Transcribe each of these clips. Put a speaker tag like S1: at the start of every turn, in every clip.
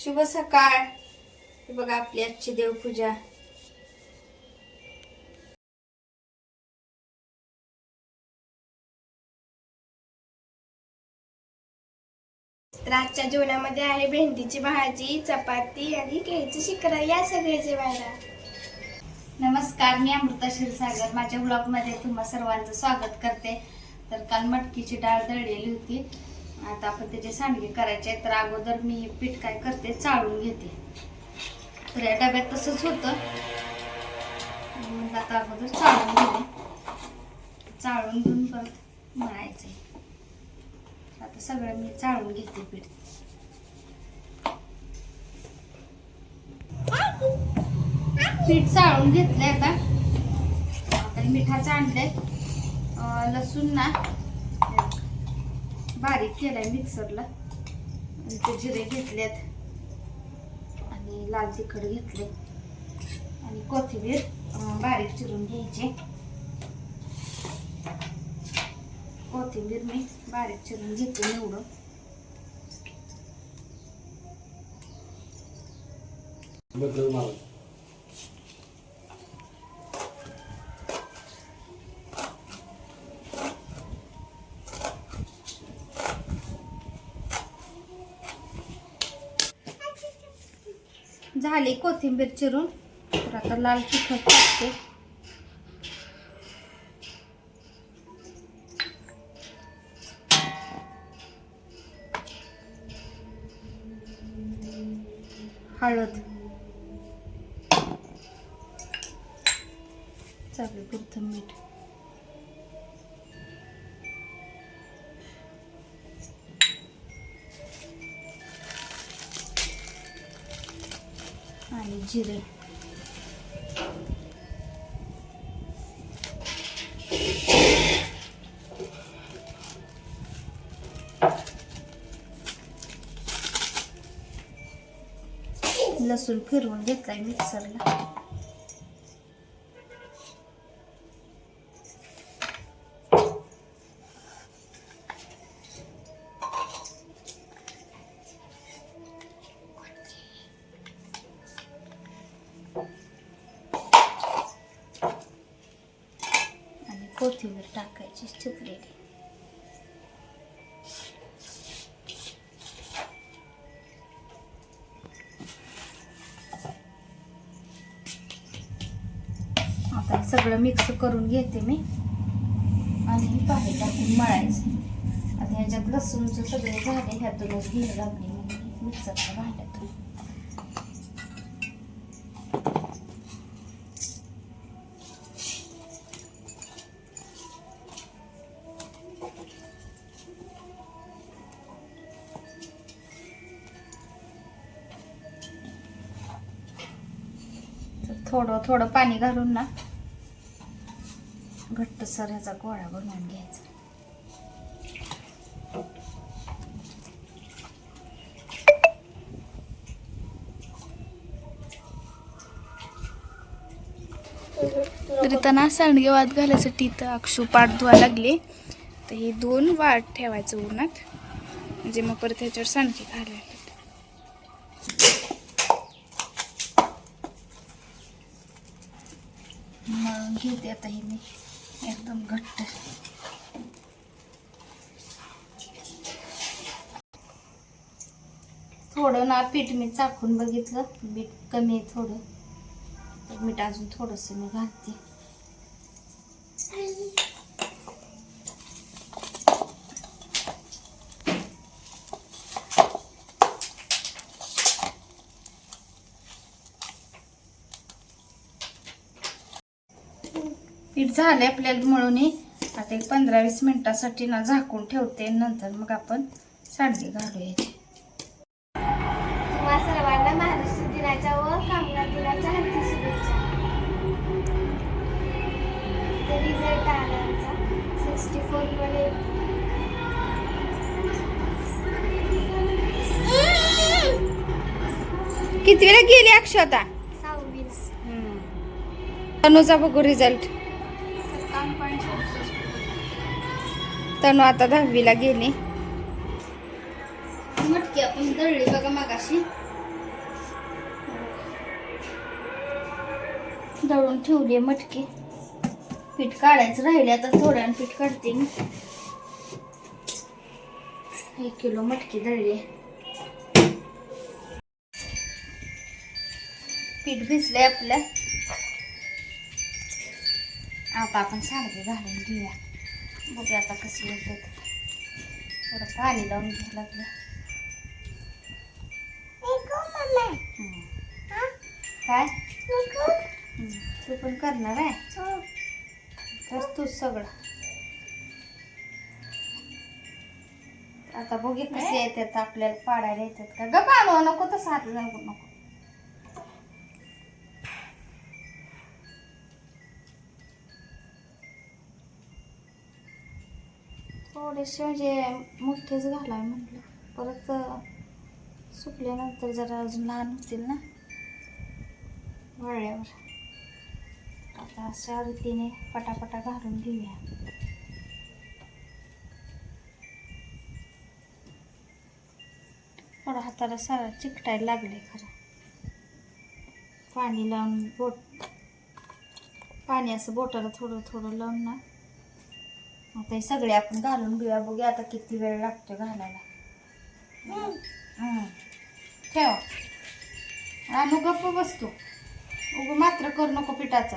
S1: शुभ सकाळ. बघा आपली आजची देवपूजा. तर आजच्या जेवणामध्ये आहे भेंडीची भाजी चपाती आणि केळीची शिकरा या सगळे जेवायला. नमस्कार मी अमृता क्षीरसागर. माझ्या ब्लॉगमध्ये तुम्हा सर्वांचं स्वागत करते. तर काल मटकीची डाळ दळलेली होती. आता आपण त्याचे सांडगे करायचे तर अगोदर मी पीठ काय करते चाळून घेते. तर या डब्यात तसंच होतं. मग आता अगोदर चाळून घेते चाळून घेऊन परत मळायचं आता सगळं मी चाळून घेते पीठ. पीठ चाळून घेतलंय आता. आता मिठाचं आणलंय. लसूण ना बारीक केलाय मिक्सरला. आणि ते जिरे घेतलेत. आणि लाल तिखट घेतले आणि कोथिंबीर बारीक चिरून घ्यायची. कोथिंबीर मी बारीक चिरून घेते निवडून.
S2: बद्दल
S1: झाली कोथिंबीर चिरून. तर आता लाल तिखट टाकते. हळद. चवीपुरतं मीठ. जिरे लसूण फिरवून घेतलाय मिक्सरला. कोथिंबीर टाकायची चिरलेली आता सगळं मिक्स करून घेते मी. आणि पाणी टाकून मळायचं. आता ह्याच्यात लसूणचं सगळे झाले ह्यातूनच घेऊन लागली म्हणून मिक्सरच्या भांड्यातून. थोडं थोडं पाणी घालून ना. घट्ट सर ह्याचा गोळा बनवून घ्यायचा.
S3: तरी त्यांना सांडगे वाद घालायसाठी इथं अक्षू पाठ धुवा लागले. तर हे दोन वाट ठेवायचं उन्हात म्हणजे मग परत ह्याच्यावर सांडगे घालायला
S1: मळून घेते आता हे मी. एकदम घट्ट. थोडं ना पीठ मी चाखून बघितलं. मीठ कमी आहे थोडं. मीठ अजून थोडंसं मी घालते. पीठ झाले आपल्याला मळून हे. आता एक पंधरा वीस मिनिटासाठी ना झाकून ठेवते नंतर मग आपण सांडगे घालू याचे तुम्हा सर्वांना महाराष्ट्र दिनाच्या व कामगार दिनाच्या हार्दिक शुभेच्छा. रिझल्ट आला सिक्स्टी फोरमध्ये किती वेळा गेली अक्षता? तनुचा बघू रिझल्ट तनु आता दहावीला गेले. मटकी आपण दळली बघा मागाशी. दळून ठेवली मटकी. पीठ काढायचं राहिले आता थोड्यानं पीठ काढते मी. एक किलो मटकी दळली पीठ भिजलंय आपलं. आता आपण सारखे घालून घेऊया. बघूया आता कसं येते थोडं पाणी लावून घ्यावं लागलं. काय? तू पण करणार आहे? तर तूच सगळं. आता बघे कसे येतात आपल्याला पाडायला येतात का? ग पाडू नको तसं हात नको नको. थोडेसे म्हणजे मोठेच घालावे म्हटलं परत सुकल्यानंतर जरा अजून लहान होतील ना? वळल्यावर. आता अशा रीतीने पटापटा घालून घेऊया. थोडं हाताला सारा चिकटायला लागले खरं. पाणी लावून बोट पाणी असं बोटाला थोडं थोडं लावून ना. आता हे सगळे आपण घालून घेऊया. बघूया आता किती वेळ लागतो घालायला. ठेव. आणू गप्प बसतो उग मात्र करू नको पिठाचा.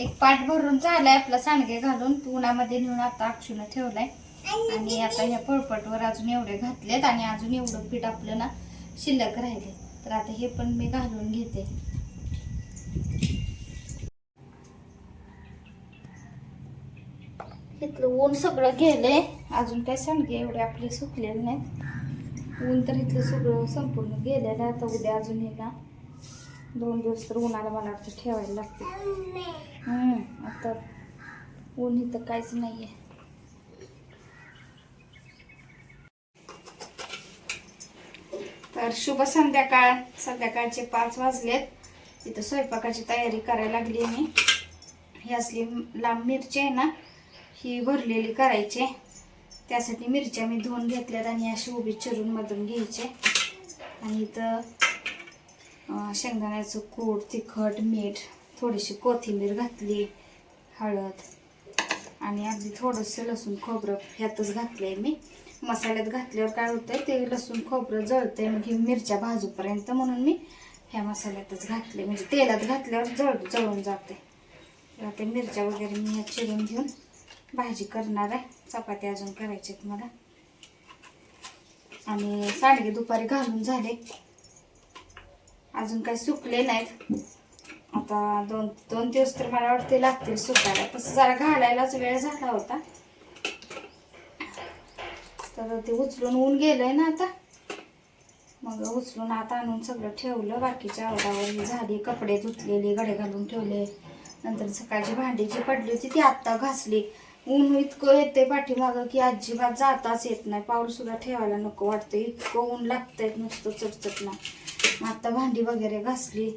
S1: एक पाठ भरून झालाय आपला सांडगे घालून. उन्हामध्ये नेऊन आता अक्षुला ठेवलाय. आणि आता ह्या पळपटवर अजून एवढे घातलेत आणि अजून एवढं पीठ आपलं ना शिल्लक राहिले तर आता हे पण मी घालून घेते. इथलं ऊन सगळं गेलंय. अजून काय सांडगे एवढे आपले सुकलेले नाहीत. ऊन तर इथलं सगळं संपूर्ण गेलेलं आता उद्या अजून हे ना दोन दिवस तर उन्हाला मला वाटतं ठेवायला लागते. आता ऊन इथं काहीच नाहीये. तर शुभ संध्याकाळ. संध्याकाळचे पाच वाजलेत. इथं स्वयंपाकाची तयारी करायला लागली मी. ही असली लांब मिरची आहे ना ही भरलेली करायची. त्यासाठी मिरच्या मी धुवून घेतल्यात आणि अशी उभी चिरून मधून घ्यायचे. आणि इथं शेंगदाण्याचं कूट तिखट मीठ थोडीशी कोथिंबीर घातली हळद आणि अगदी थोडंसं लसूण खोबरं ह्यातच घातलं आहे मी. मसाल्यात घातल्यावर काय होतंय ते लसूण खोबरं जळतंय मग ही मिरच्या भाजूपर्यंत म्हणून मी ह्या मसाल्यातच घातले म्हणजे तेलात घातल्यावर जळ जळून जाते तेव्हा ते मिरच्या वगैरे मी ह्या चिरून घेऊन भाजी करणार आहे. चपाती अजून करायची आहेत मला. आणि सांडगे दुपारी घालून झाले. अजून काही सुकले नाहीत. आता दोन दोन दिवस तर मला वाटते लागतील सुकायला. तसं जरा घालायलाच वेळ झाला होता. तर ते उचलून ऊन गेलंय ना आता. मग उचलून आता आणून सगळं ठेवलं. बाकीच्या आवडावर झाली. कपडे धुतलेले गडे घालून ठेवले. नंतर सकाळची भांडी जी पडली होती ती आत्ता घासली. ऊन इतकं येते पाठीमागं की अजिबात जाताच येत नाही. पाऊल सुद्धा ठेवायला नको वाटतं इतकं ऊन लागतंय नुसतं चटचट ना आता भांडी वगैरे घासली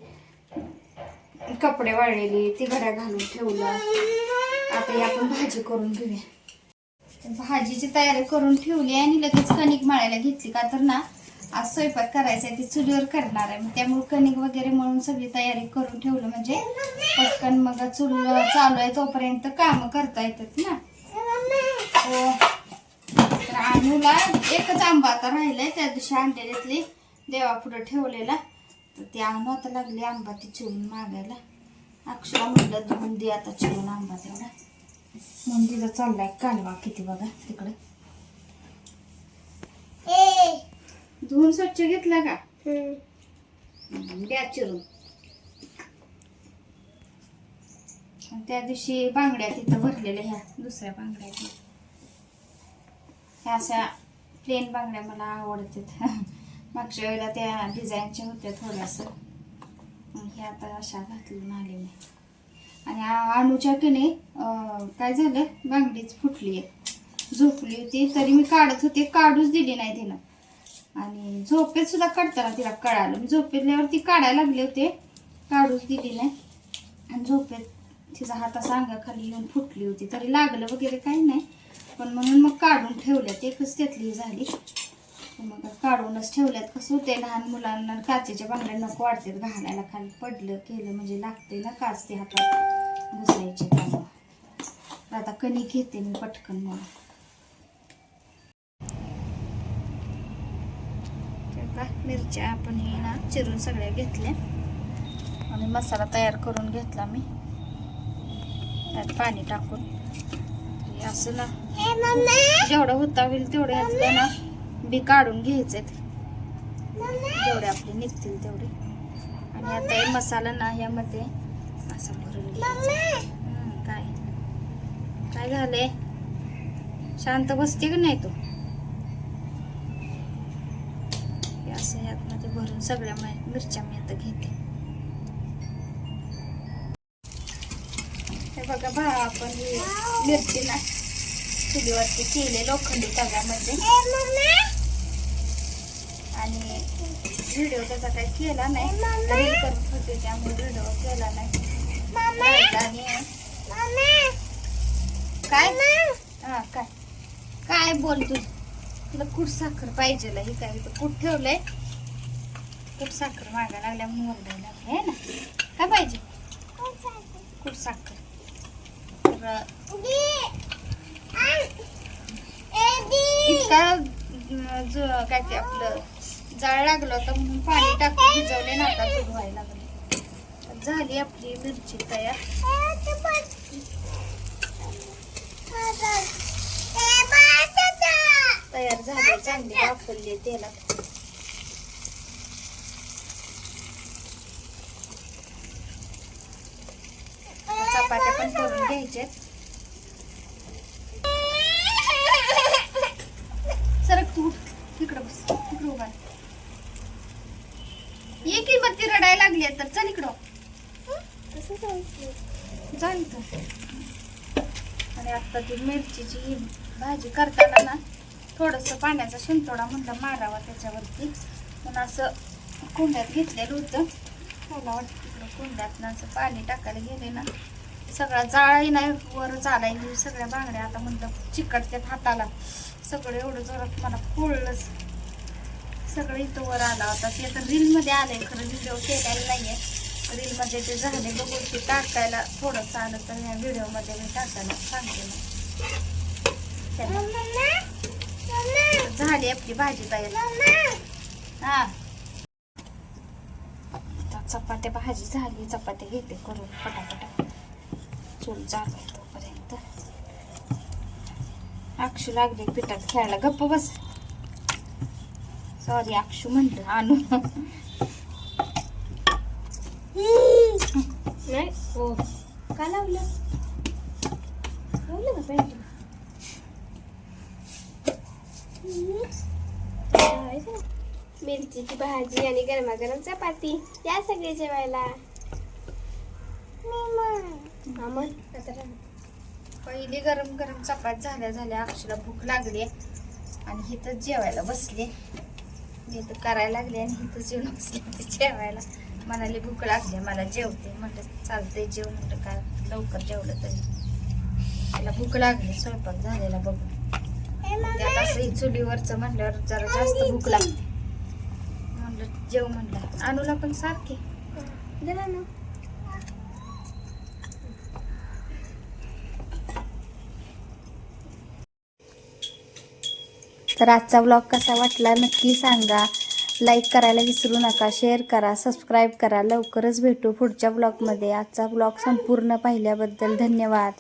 S1: कपडे वाळलेली ती घड्या घालून ठेवलं. आता आपण भाजी करून घेऊया. भाजीची तयारी करून ठेवली आणि लगेच कणिक मळायला घेतली का तर ना आज स्वयंपाक करायचा आहे ती चुलीवर करणार आहे. मग त्यामुळे कणिक वगैरे म्हणून सगळी तयारी करून ठेवलं. म्हणजे पटकन मग चुल चालू आहे तोपर्यंत काम करता येतात ना. हो. तर आणूला एकच आंबा आता राहिलाय त्या दिवशी आणलेल्यातली देवापुढं ठेवलेला. तर ते आणू आता लागली आंबा ती चिरून मागायला. अक्षरा म्हणलं धुवून दे आता चिरून आंबा तेवढा म्हणून तिचा चाललाय कालवा किती बघा तिकडे. धुवून स्वच्छ घेतला का? द्या चिरून. त्या दिवशी बांगड्या तिथं भरलेल्या ह्या दुसऱ्या बांगड्या. ह्या अशा प्लेन बांगड्या मला आवडतात. मागच्या वेळेला त्या डिझाईनच्या होत्या थोड्यासं मग हे आता अशा घातलून आले मी आणि आ- अनुच्या काय झालं बांगडीच फुटली आहे झोपली होती तरी मी काढत होते काढूच दिली नाही तिनं आणि झोपेत सुद्धा काढताना तिला कळालं मी झोपेतल्यावर ती काढायला लागले होते काढूच दिली नाही आणि झोपेत तिचा हात असा अंगाखाली येऊन फुटली होती तरी लागलं वगैरे काही नाही पण म्हणून मग काढून ठेवल्यात एकच त्यातली झाली मग काढूनच ठेवल्यात. कसं होते लहान मुलांना काचेच्या बांगड्या नको वाटतात. घालायला खाली पडलं केलं म्हणजे लागते ना काच ते हातात घुसायचे. त्यामुळं आता कणिक घेते मी पटकन मग. मिरच्या आपण हे ना चिरून सगळ्या घेतल्या. आणि मसाला तयार करून घेतला मी. त्यात पाणी टाकून. असं ना जेवढं होता होईल तेवढं यातलं ना बी काढून घ्यायचे जेवढे आपले निघतील तेवढे. आणि आता हे मसाला ना यामध्ये असं भरून घ्यायचं. काय? काय झालंय? शांत बसते का नाही तू? असं यातमध्ये भरून सगळ्या मिरच्या मी आता घेते. हे बघा भा आपण मिरची ना चुलीवरती केले लोखंडी तव्यामध्ये. व्हिडिओ त्याचा काही केला नाही रील करत होते त्यामुळे व्हिडिओ केला नाही. आणि काय? हा काय? काय बोल तू? तुला कुठ साखर पाहिजे हे काय? कुठ ठेवलंय. कुठ साखर मागायला लागल्या म्हणून लागले है ना? काय पाहिजे? कुठ साखर. तर इतका काय ते आपलं जाळ लागलं होतं म्हणून पाणी टाकून भिजवले ना आता दूध व्हायला लागले. झाली आपली मिरची तयार. तयार झाली चांगली वापरली तेलात. चपात्या पण करून घ्यायच्यात. सरक तू तिकडं बस. तिकडं उभा ये की मग ती रडायला लागली आहे तर चल इकडं. जा इथं आणि आता ती मिरचीची भाजी करताना ना थोडंसं पाण्याचा शिंतोडा म्हणलं मारावा त्याच्यावरती. पण असं कुंड्यात घेतलेलं होतं. मला वाटतं तिकडं कुंड्यात ना असं पाणी टाकायला गेले ना. सगळा जाळही नाही वर चालायची सगळ्या बांगड्या आता म्हणलं चिकटत्यात हाताला. सगळं एवढं जोरात मला पोळलंच. सगळं इथं वर आला होता. ते आता रीलमध्ये आलंय. खरं व्हिडिओ केलेला नाहीये. रीलमध्ये ते झाले. बघून ते टाकायला थोडंसं आलं तर ह्या व्हिडिओमध्ये मी टाकायला सांगते मग. झाली आपली भाजी तयार. हा. चपात्या भाजी झाली. चपात्या घेते करून पटापटा. चूल चालू तोपर्यंत. अक्षू लागली पिठात खेळायला. गप्प बस. सॉरी अक्षू म्हणलं आणू. नाही हो. का लावलं? लावलं का
S4: मिरचीची भाजी आणि गरमागरम चपाती या सगळे जेवायला.
S1: पहिली गरम गरम चपात झाल्या झाल्या अक्षूला भूक लागली आणि हिथं जेवायला बसले. मी तर करायला लागले आणि हिथं जेवण बसले ते जेवायला. म्हणाली भूक लागली मला जेवते. म्हटलं चालतंय जेव म्हटलं काय लवकर जेवलं तरी. त्याला भूक लागली स्वयंपाक झालेला बघून. त्यात असं चुलीवरचं म्हणल्यावर जरा जास्त भूक लागते. म्हणलं जेव म्हणलं. अनुला पण सारखे.
S4: ना.
S1: तर आजचा ब्लॉग कसा वाटला नक्की सांगा. लाईक करायला विसरू नका शेअर करा सबस्क्राईब करा. लवकरच भेटू पुढच्या ब्लॉगमध्ये आजचा ब्लॉग संपूर्ण पाहिल्याबद्दल धन्यवाद.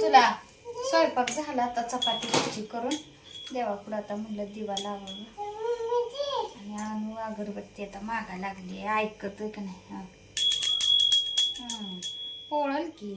S1: तुला. स्वयंपाक झाला आता चपाती भाजी करून. देवापुढं आता म्हणलं दिवा लावावा. आणि आणू अगरबत्ती आता मागा लागली ऐकत का नाही? पोळल की.